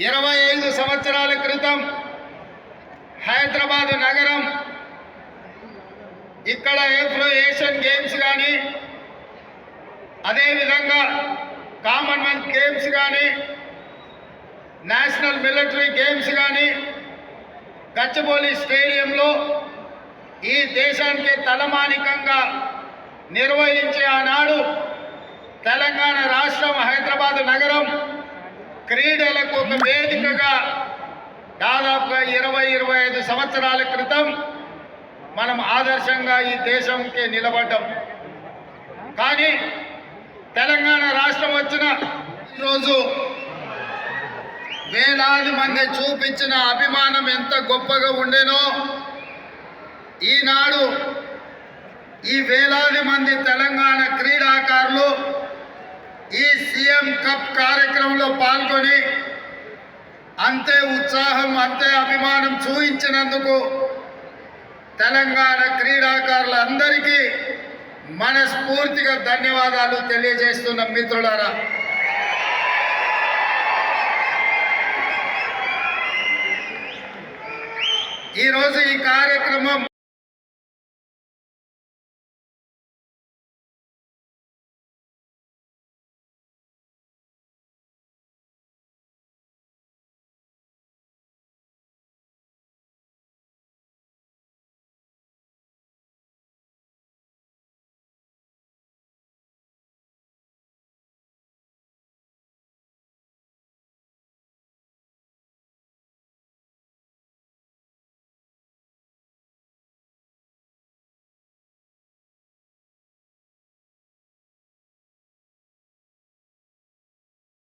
ఇరవై ఐదు సంవత్సరాల క్రితం హైదరాబాద్ నగరం ఇక్కడ ఏప్రో ఏషియన్ గేమ్స్ కానీ అదేవిధంగా కామన్వెల్త్ గేమ్స్ కానీ నేషనల్ మిలిటరీ గేమ్స్ కానీ గచ్చిబౌలి స్టేడియంలో ఈ దేశానికి తలమానికంగా నిర్వహించే ఆనాడు తెలంగాణ రాష్ట్రం హైదరాబాద్ నగరం క్రీడల ఒక వేదికగా దాదాపుగా ఇరవై ఇరవై ఐదు సంవత్సరాల క్రితం మనం ఆదర్శంగా ఈ దేశంకి నిలబడ్డాం. కానీ తెలంగాణ రాష్ట్రం వచ్చిన రోజు వేలాది మంది చూపించిన అభిమానం ఎంత గొప్పగా ఉండేనో ఈనాడు ఈ వేలాది మంది తెలంగాణ క్రీడాకారులు ఈ సీఎం కప్ కార్యక్రమంలో పాల్గొని అంతే ఉత్సాహం అంతే అభిమానం చూపించినందుకు తెలంగాణ క్రీడాకారులందరికీ మనస్ఫూర్తిగా ధన్యవాదాలు తెలియజేస్తున్న మిత్రులారా. ఈరోజు ఈ కార్యక్రమం